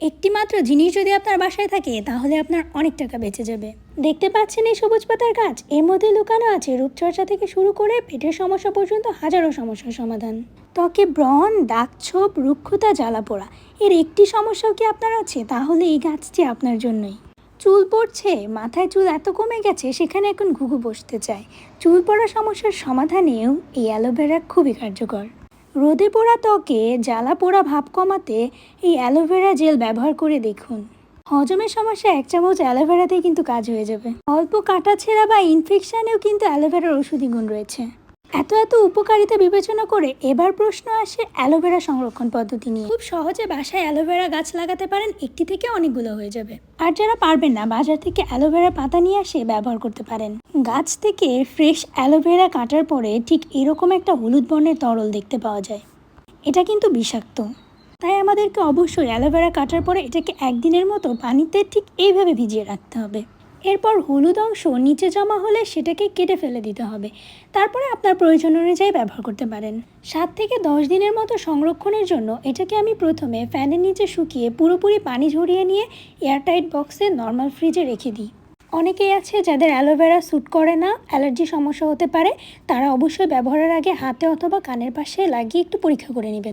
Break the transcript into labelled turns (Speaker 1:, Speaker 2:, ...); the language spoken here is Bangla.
Speaker 1: একটি মাত্র জিনিস যদি আপনার বাসায় থাকে, তাহলে আপনার অনেক টাকা বেঁচে যাবে। দেখতে পাচ্ছেন এই সবুজ পাতার গাছ? এর মধ্যে লুকানো আছে রূপচর্চা থেকে শুরু করে পেটের সমস্যা পর্যন্ত হাজারো সমস্যার সমাধান। ত্বকে ব্রণ, দাগছোপ, রুক্ষতা জ্বালা পোড়া এর একটি সমস্যাও কি আপনার আছে? তাহলে এই গাছটি আপনার জন্যই। চুল পড়ছে, মাথায় চুল এত কমে গেছে, সেখানে এখন ঘুঘু বসতে চায়। চুল পড়া সমস্যার সমাধানেও এই অ্যালোভেরা খুবই কার্যকর। রোদে পোড়া ত্বকে জ্বালা পোড়া ভাব কমাতে এই অ্যালোভেরা জেল ব্যবহার করে দেখুন। হজমের সমস্যা এক চামচ অ্যালোভেরাতেই কিন্তু কাজ হয়ে যাবে। অল্প কাটা ছেঁড়া বা ইনফেকশানেও কিন্তু অ্যালোভেরার ওষুধি গুণ রয়েছে। এত এত উপকারিতা বিবেচনা করে এবার প্রশ্ন আসে অ্যালোভেরা সংরক্ষণ পদ্ধতি নিয়ে। খুব সহজে বাসায় অ্যালোভেরা গাছ লাগাতে পারেন, একটি থেকে অনেকগুলো হয়ে যাবে। আর যারা পারবেন না, বাজার থেকে অ্যালোভেরা পাতা নিয়ে আসে ব্যবহার করতে পারেন। গাছ থেকে ফ্রেশ অ্যালোভেরা কাটার পরে ঠিক এরকম একটা হলুদ বর্ণের তরল দেখতে পাওয়া যায়। এটা কিন্তু বিষাক্ত। তাই আমাদেরকে অবশ্যই অ্যালোভেরা কাটার পরে এটাকে একদিনের মতো পানিতে ঠিক এইভাবে ভিজিয়ে রাখতে হবে। এরপর হলুদ অংশ নিচে জমা হলে সেটাকে কেটে ফেলে দিতে হবে। তারপরে আপনার প্রয়োজন অনুযায়ী ব্যবহার করতে পারেন। সাত থেকে দশ দিনের মতো সংরক্ষণের জন্য এটাকে আমি প্রথমে ফ্যানের নিচে শুকিয়ে পুরোপুরি পানি ঝরিয়ে নিয়ে এয়ারটাইট বক্সে নর্মাল ফ্রিজে রেখে দিই। অনেকেই আছে যাদের অ্যালোভেরা স্যুট করে না, অ্যালার্জি সমস্যা হতে পারে, তারা অবশ্যই ব্যবহারের আগে হাতে অথবা কানের পাশে লাগিয়ে একটু পরীক্ষা করে নেবেন।